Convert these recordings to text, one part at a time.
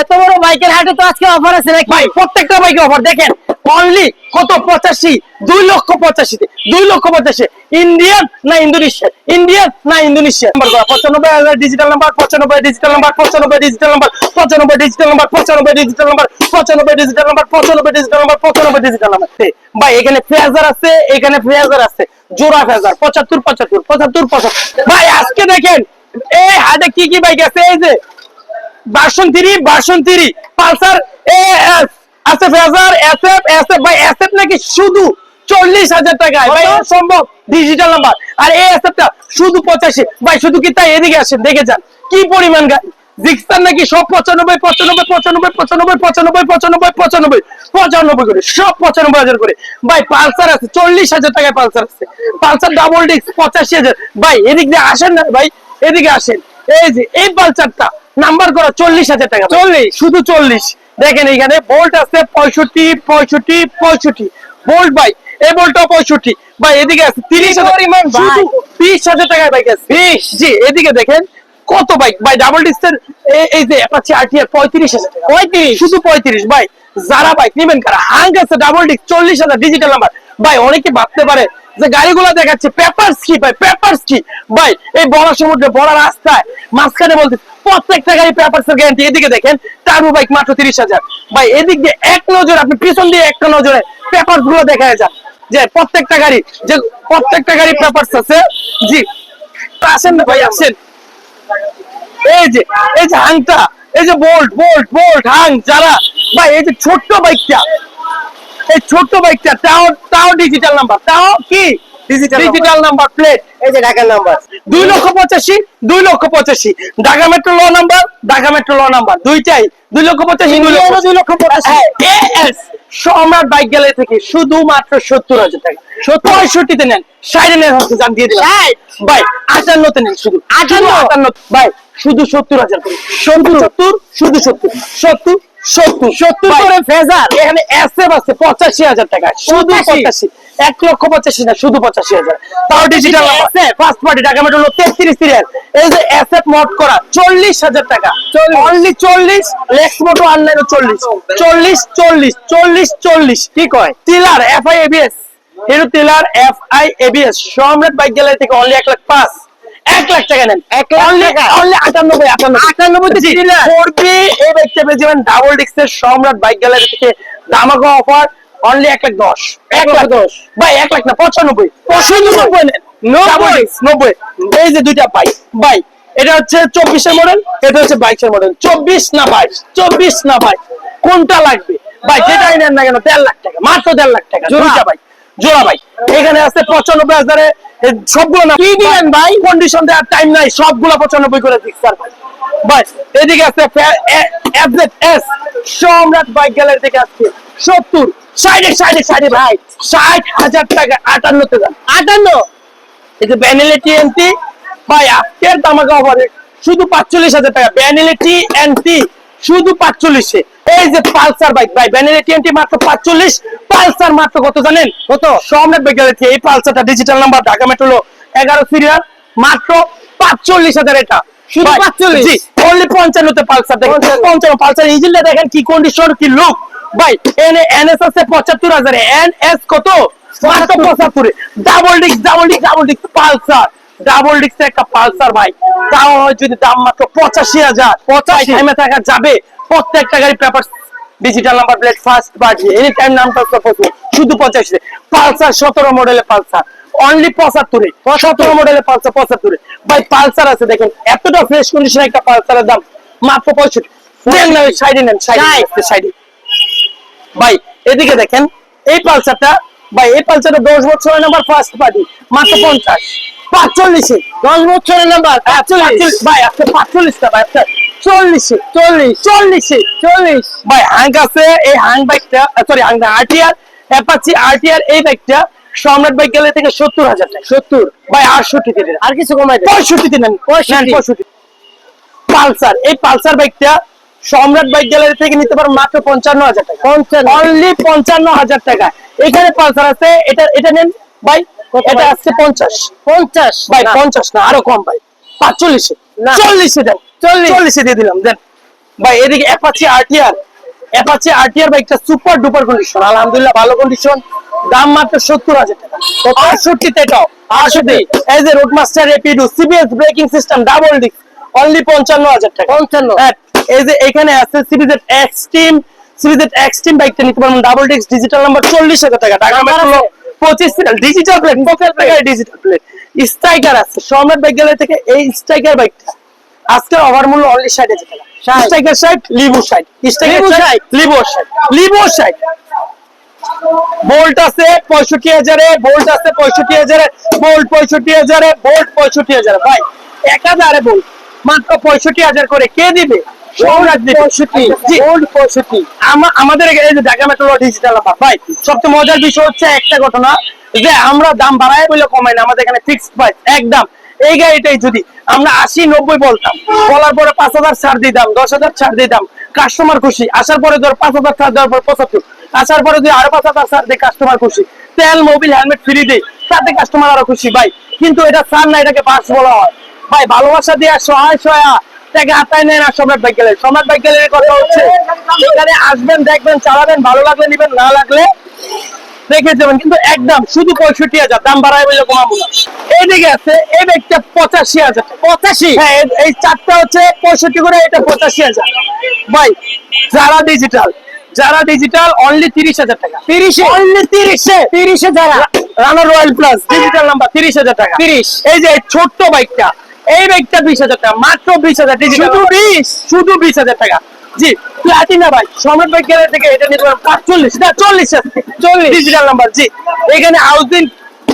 এত বড় বাইকের হাটে তো আজকে অফার আছে নাকি? ভাই। প্রত্যেকটা বাইকে অফার দেখেন অনলি কত পঁচাশি? দুই লক্ষ পঁচাশিতে। দুই লক্ষ পঁচাশি। ইন্ডিয়ান না ইন্দোনেশিয়ান ইন্ডিয়ান না ইন্দোনেশিয়ান নাম্বার পঁচানব্বই হাজার ডিজিটাল নাম্বার পঁচানব্বই ডিজিটাল নাম্বার পঁচানব্বই ডিজিটাল নাম্বার পঁচানব্বই ডিজিটাল নাম্বার পঁচানব্বই ডিজিটাল নাম্বার পঁচানব্বই ডিজিটাল নাম্বার পঁচানব্বই ডিজিটাল নাম্বার পঁচানব্বই ডিজিটাল নাম্বার ভাই এখানে ফেজার আছে এখানে ফেজার আছে। জোড়া ফেজার পঁচাত্তর পঁচাত্তর পঁচাত্তর পঁচাত্তর। ভাই আজকে দেখেন এই হাতে কি কি বাইক আছে? এই যে version three version three Pulsar S আছে ফেজার এসএফ এসএফ ভাই এসএফ নাকি শুধু চল্লিশ হাজার টাকায়? ভাই সম্ভব? ডিজিটাল নাম্বার আর এই এসএফটা শুধু পঁচাশি। ভাই শুধু কি তাই এদিকে আসেন? দেখে যান। কি পরিমাণ গাড়ি জিক্সার নাকি সব পঁচানব্বই পঁচানব্বই পঁচানব্বই পঁচানব্বই পঁচানব্বই পঁচানব্বই পঁচানব্বই পঁচানব্বই করে সব পঁচানব্বই হাজার করে। ভাই পালসার আছে চল্লিশ হাজার টাকায় পালসার আছে। পালসার ডাবল ডিস্ক পঁচাশি হাজার। ভাই এদিক দিয়ে আসেন না ভাই এদিকে আসেন। এই যে এই পালসারটা নাম্বার করা চল্লিশ হাজার টাকা। চল্লিশ? শুধু চল্লিশ। দেখেন এখানে বোল্ট আছে পঁয়ষট্টি পঁয়ষট্টি পঁয়ষট্টি। বোল্ট ভাই এই পঁয়ষট্টি। ভাই এদিকে আছে তিরিশ হাজার। বিশ হাজার টাকায় বাইক আছে। বিশ? জি এদিকে দেখেন কত বাইক ভাই ডাবল ডিস্কের এই যে অ্যাপাচি আরটিআর পঁয়ত্রিশ হাজার পঁয়ত্রিশ? শুধু পঁয়ত্রিশ। ভাই যারা বাইক নেবেন কারা? হাঙ্গ আছে ডাবল ডিস্ক চল্লিশ হাজার ডিজিটাল নাম্বার ভাই অনেকে ভাবতে পারে যে গাড়িগুলো দেখাচ্ছে পেপারস কি ভাই পেপারস কি ভাই, এই বড় সমুদ্রে বড় রাস্তায় মাঝখানে বলতে প্রত্যেকটা গাড়ি পেপারস এর গ্যারান্টি এদিকে দেখেন টার্বো বাইক মাত্র তিরিশ হাজার। ভাই, এদিক দিয়ে এক নজর, আপনি পিছন দিয়ে একটা নজরে পেপারসগুলো দেখা যান। যে প্রত্যেকটা গাড়ি, যে প্রত্যেকটা গাড়ি পেপারস আছে। জি আসেন না ভাই, আসেন। এই যে এই যে হাংটা এই যে বোল্ট বোল্ট বোল্ট হাং যারা, ভাই, এই যে ছোট্ট বাইকটা এই ছোট্ট বাইকটা তাও তাও ডিজিটাল নাম্বার তাও কি? ডিজিটাল নাম্বার প্লেট এই যে ঢাকার নাম্বার দুই লক্ষ পঁচাশি দুই লক্ষ পঁচাশি। ঢাকা মেট্রো ল নাম্বার ঢাকা মেট্রো ল নাম্বার দুইটাই। দুই লক্ষ পঁচাশি দুই লক্ষ দুই লক্ষ পঁচাশি। এএস সম্রাট বাইক গ্যালারি থেকে শুধুমাত্র সত্তর হাজার টাকা। পঁয়ষট্টিতে নেন ষাটে নেন হচ্ছে জান দিয়ে দিলাম। ভাই আটান্নতে নেন শুধু। আটান্ন? আটান্ন ভাই শুধু সত্তর হাজার সত্তর সত্তর শুধু সত্তর। সত্তর সত্তর সত্তর করে ফেজার এখানে আছে পঁচাশি হাজার টাকা। শুধু পঁচাশি? এক লক্ষ পঁচাশি না শুধু পঁচাশি হাজার। তাও ডিজিটাল ফার্স্ট পার্টি টাকা মেট্রো তেত্রিশ সিরিয়াল এই যে এসএফ মড করা চল্লিশ হাজার টাকা। অনলি চল্লিশ লেক্স মোটো অনলাইন চল্লিশ। চল্লিশ চল্লিশ চল্লিশ চল্লিশ। কি কয়? টিলার FI ABS Hero tiller FI ABS Samrat bike gallery থেকে অনলি এক লাখ পাঁচ। এক লাখ টাকা নেন। এক লাখ টাকা? আটানব্বই আটানব্বই। আটানব্বই এই বাইকটা পেয়ে যাবেন ডাবল ডিস্কের সম্রাট বাইক গ্যালারি থেকে দামাকা অফার অনলি এক লাখ দশ। এক লাখ দশ। ভাই এক লাখ না পঁচানব্বই। নব্বই। নব্বই। এই যে দুইটা বাইক বাইক এটা হচ্ছে চব্বিশের মডেল এটা হচ্ছে বাইশের মডেল চব্বিশ না বাইশ? চব্বিশ না বাইশ। কোনটা লাগবে? ভাই যেটাই নেন না কেন দেড় লাখ টাকা মাত্র দেড় লাখ টাকা। দুইটা বাইক জোড়া বাইক এখানে আছে পঁচানব্বই হাজারে। সবগুলো না কি দিবেন ভাই? কন্ডিশন দেওয়ার টাইম নাই সবগুলো পঁচানব্বই করে দিক স্যার ভাই। এদিকে আছে এস সম্রাট বাইক গ্যালারি থেকে আসছে। সত্তর ষাটে ষাটে ষাটে ভাই। ষাট হাজার টাকা আটান্নতে যান। আটান্ন? এই যে ব্যানিলে টিএনটি ভাই আজকের তামাকা অফারে শুধু পাঁচচল্লিশ হাজার টাকা। ব্যানিলে টিএনটি শুধু পাঁচচল্লিশে। এই যে পালসার বাইক ভাই ব্যানিলে টিএনটি মাত্র পাঁচচল্লিশ পালসার মাত্র কত জানেন? কত? সম্রাট গ্যালারি এই পালসারটা ডিজিটাল নাম্বার ঢাকা মেট্রো এগারো সিরিয়াল মাত্র পাঁচচল্লিশ হাজার এটা। শুধু পাঁচচল্লিশ? অনলি পঞ্চান্নতে পালসার দেখেন। পঞ্চান্ন। পালসার ইঞ্জিনটা দেখেন কি কন্ডিশন কি লুক ভাই এনে এনএস আছে পঁচাত্তর হাজার। এনএস কত? মাত্র পঁচাত্তরে। Double disc double disc double disc Pulsar. Double disc একটা পালসার ভাই। তাও যদি দাম মাত্র পঁচাশি হাজার। পঁচাশি? টাইমে থাকা যাবে। প্রত্যেকটা গাড়ি paper digital number plate first বাজে এনি টাইম নামটা শুধু পঁচাশি। পালসার সতেরো মডেলের পালসার। অনলি পঁচাত্তরে। সতেরো মডেলের পালসার পঁচাত্তরে। ভাই পালসার আছে দেখেন। এতটা ফ্রেশ কন্ডিশন একটা পালসারের দাম। মাত্র পঁয়ষট্টি। সাইডে নেন সাইডে সাইডে ভাই এদিকে দেখেন। এই পালসারটা ভাই এই পালসারটা দশ বছরের নাম্বার ফার্স্ট পার্টি মাত্র পঞ্চাশ। পাঁচচল্লিশে। দশ বছরের নাম্বার ভাই আজকে পাঁচচল্লিশটা ভাই আজকে চল্লিশে। চল্লিশ। চল্লিশে চল্লিশ। ভাই হাং আছে এই হাং বাইকটা সরি হাং না আরটিআর অ্যাপাচি আরটিআর এই বাইকটা সম্রাট বাইক গেলে থেকে সত্তর হাজার টাকা। সত্তর। ভাই আটষট্টি দিন আর কিছু কমাই পঁয়ষট্টি দিন। পঁয়ষট্টি। পালসার এই পালসার বাইকটা সম্রাট বাইক গ্যালারি থেকে নিতে পারো মাত্র পঞ্চান্ন হাজার টাকা। পঞ্চান্ন। অনলি পঞ্চান্ন হাজার টাকা। এখানে পালসার আছে এটা এটা নেন। ভাই এটা আসছে পঞ্চাশ। পঞ্চাশ? ভাই পঞ্চাশ না আরও কম ভাই। পাঁচচল্লিশে। না। চল্লিশে দেন। চল্লিশে। দিয়ে দিলাম দেন। ভাই এদিকে অ্যাপাচি আরটিআর অ্যাপাচি আরটিআর বাইকটা সুপার ডুপার কন্ডিশন আলহামদুলিল্লাহ ভালো কন্ডিশন দাম মাত্র সত্তর হাজার টাকা। আটষট্টিতে এটাও। আটষট্টি। এই যে Roadmaster Rapido CBS braking system double disc only পঞ্চান্ন হাজার টাকা। পঞ্চান্ন। হ্যাঁ, এই যে এখানে আছে সিবিজেড এক্সট্রিম সিবিজেড এক্সট্রিম বাইকটা নিতে পারবেন। ডাবল ডিস্ক ডিজিটাল নাম্বার চল্লিশ হাজার টাকা। টাকা পঁচিশ ডিজিটাল প্লেট পঁচিশ টাকায় ডিজিটাল প্লেট স্ট্রাইকার আছে সম্রাট বাইক গ্যালারি থেকে এই স্ট্রাইকার বাইকটা। আজকের ওভার মূল্য অনলি ষাট হাজার টাকা। স্ট্রাইকার ষাট লিবু ষাট। স্ট্রাইকার ষাট। লিবু ষাট। লিবু ষাট। বোল্ট আছে পঁয়ষট্টি হাজারে বোল্ট আছে পঁয়ষট্টি হাজারে বোল্ট পঁয়ষট্টি হাজারে বোল্ট পঁয়ষট্টি হাজারে। ভাই এক হাজারে বোল্ট মাত্র পঁয়ষট্টি হাজার করে। কে দিবে? আমাদের এই যে ঢাকা মেট্রো ডিজিটাল নাম্বার ভাই সবচেয়ে মজার বিষয় হচ্ছে একটা ঘটনা যে আমরা দাম বাড়ায় বলে কমাই না আমাদের এখানে ফিক্সড প্রাইস একদম। এই গাড়িটাই যদি আমরা আশি নব্বই বলতাম বলার পরে পাঁচ হাজার ছাড় দিতাম দশ হাজার ছাড় দিতাম কাস্টমার খুশি আসার পরে ধর পাঁচ হাজার ছাড় দেওয়ার পর পঁচাত্তর আসার পরে যদি আরও পাঁচ হাজার ছাড় দেয় কাস্টমার খুশি তেল মোবিল হেলমেট ফ্রি দেয় তাতে কাস্টমার আরও খুশি ভাই। কিন্তু এটা ছাড় না এটাকে বাস বলা হয়। ভাই ভালোবাসা দিয়ে সহায় সহায় টাকা হাতায় নেন আর সম্রাট বাইক সম্রাট বাইক গেলে কথা হচ্ছে। এখানে আসবেন দেখবেন চালাবেন ভালো লাগলে নিবেন না লাগলে রেখে যাবেন। কিন্তু একদম শুধু পঁয়ষট্টি হাজার দাম বাড়ায় বলে কমাবো না। এইদিকে আছে এই ব্যাগটা পঁচাশি হাজার। পঁচাশি? হ্যাঁ এই চারটা হচ্ছে পঁয়ষট্টি করে এটা পঁচাশি হাজার। ভাই যারা ডিজিটাল যারা ডিজিটাল অনলি তিরিশ হাজার টাকা। তিরিশে? অনলি তিরিশে। তিরিশে যারা? Runner royal plus digital number তিরিশ হাজার টাকা। তিরিশ। এই যে ছোট্ট বাইকটা এই বাইকটা বিশ হাজার টাকা মাত্র বিশ হাজার শুধু বিশ? শুধু বিশ হাজার টাকা। জি প্লাটিনা সম্রাট গ্যালারি থেকে এটা নিতে পারেন পাঁচচল্লিশ না চল্লিশ চল্লিশ। ডিজিটাল নাম্বার জি। এখানে হাউজিং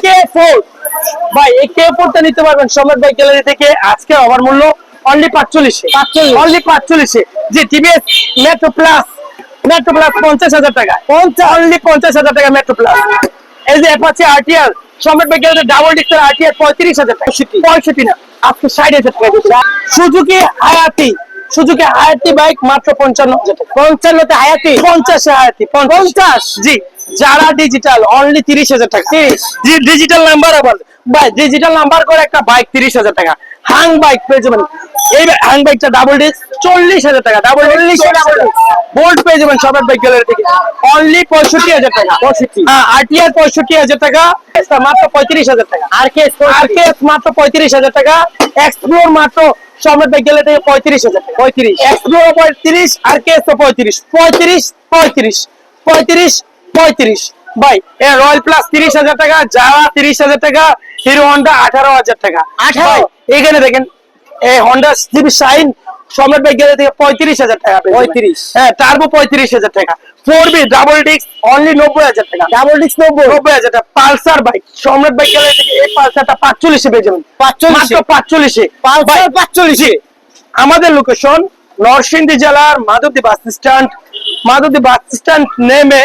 কে ফোর ভাই এই কে ফোরটা নিতে পারবেন সম্রাট বাইক গ্যালারি থেকে। আজকে ওভার মূল্য অনলি পাঁচচল্লিশে অনলি পাঁচচল্লিশে। জি TVS Metro plus Metro plus পঞ্চাশ হাজার টাকা। পঞ্চাশ। অনলি পঞ্চাশ হাজার টাকা মেট্রো প্লাস এই যে অ্যাপাচি আরটিআর সম্রাট ডাবল ডিস্কের আরটিআর পঁয়ত্রিশ হাজার পঁয়ষট্টি। না আজকে ষাট হাজার টাকা দিচ্ছে। সুজুকি হায়াতি সুজুকি হায়াতি বাইক মাত্র পঞ্চান্ন হাজার টাকা। পঞ্চান্নতে হায়াতি? পঞ্চাশে হায়াতি পঞ্চাশ। জি। যারা ডিজিটাল অনলি তিরিশ হাজার টাকা। জি ডিজিটাল নাম্বার আবার। ভাই ডিজিটাল নাম্বার করে একটা বাইক তিরিশ হাজার টাকা। হাং বাইক পেয়ে যাবেন। এই বা- বাইকটা ডাবল ডিস্ক চল্লিশ হাজার টাকা ডাবল পেয়ে যাবেন সবার বাইক গ্যালারি থেকে। অনলি পঁয়ষট্টি হাজার টাকা। পঁয়ষট্টি। হ্যাঁ আরটিআর পঁয়ষট্টি হাজার টাকা মাত্র পঁয়ত্রিশ হাজার টাকা। আর কে আর কে মাত্র পঁয়ত্রিশ হাজার টাকা এক্সপ্লোর মাত্র সম্রাট বাইক গ্যালারি থেকে পঁয়ত্রিশ হাজার পঁয়ত্রিশ। এক্সপ্লোর পঁয়ত্রিশ আর কে তো পঁয়ত্রিশ। পঁয়ত্রিশ পঁয়ত্রিশ পঁয়ত্রিশ পঁয়ত্রিশ। ভাই এ রয়্যাল প্লাস তিরিশ হাজার টাকা যারা তিরিশ হাজার টাকা হিরো হন্ডা আঠারো হাজার টাকা। আঠারো? এখানে দেখেন এই Honda CB Shine Samrat bike gallery থেকে পঁয়ত্রিশ হাজার টাকা পেয়ে যাবেন। 35 হ্যাঁ টার্বো পঁয়ত্রিশ হাজার টাকা। Four B double disc only নব্বই হাজার টাকা। ডাবল ডিস্ক নব্বই। নব্বই হাজার টাকা। Pulsar bike Samrat bike gallery থেকে এই পালসারটা পাঁচচল্লিশে পেয়ে যাবেন। পাঁচচল্লিশে? পাঁচচল্লিশে। পালসার পাঁচচল্লিশে। আমাদের লোকেশন নরসিংদী জেলার Madhabdi bus stand Madhabdi bus stand নেমে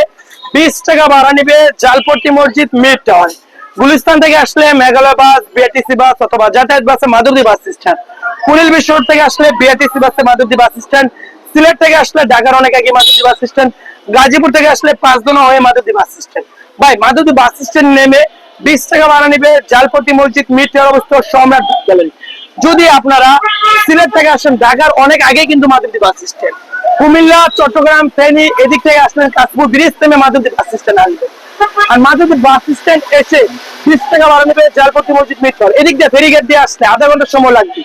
বিশ টাকা ভাড়া নিবে জালপট্টি মসজিদ মিড টাউন গুলিস্তান থেকে আসলে মেঘালয় বাস বিআরটিসি বাস অথবা যাতায়াত বাসে মাধবদী বাস স্ট্যান্ড। কুড়িল বিশ্ব থেকে আসলে বিআরটিসি বাসে মাধবদী বাস স্ট্যান্ড। সিলেট থেকে আসলে ঢাকার অনেক আগে মাধবদী বাস স্ট্যান্ড। গাজীপুর থেকে আসলে পাঁচদোনা হয়ে মাধবদী বাস স্ট্যান্ড। ভাই মাধবদী বাস স্ট্যান্ড নেমে বিশ টাকা ভাড়া নিবে জালপট্টি মসজিদ মিড টাউন অবস্থিত সম্রাট গ্যালারি। যদি আপনারা সিলেট থেকে আসেন, ঢাকার অনেক আগে কিন্তু মাধবদী বাস স্ট্যান্ড। কুমিল্লা, চট্টগ্রাম, ফেনী, এদিক থেকে আসলেন কাশপুর ব্রিজ থেমে মাধবদী বাস স্ট্যান্ড আসবে। আর মাধবদী বাস স্ট্যান্ড এসে বিশ টাকা বাড়ানো পেয়ে জালপতি মসজিদ মিট করে। এদিক দিয়ে ফেরিঘাট দিয়ে আসলে আধা ঘণ্টা সময় লাগবে।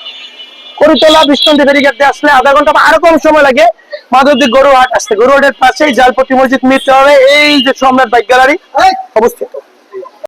করুতলা বিষ্ণন্তী ফেরিঘাট দিয়ে আসলে আধা ঘণ্টা আরও কম সময় লাগে। মাধবদী গরুহাট আসতে। গরুহাটের পাশেই জালপতি মসজিদ মিট হবে এই যে সম্রাট বাইক গ্যালারি, অবস্থিত।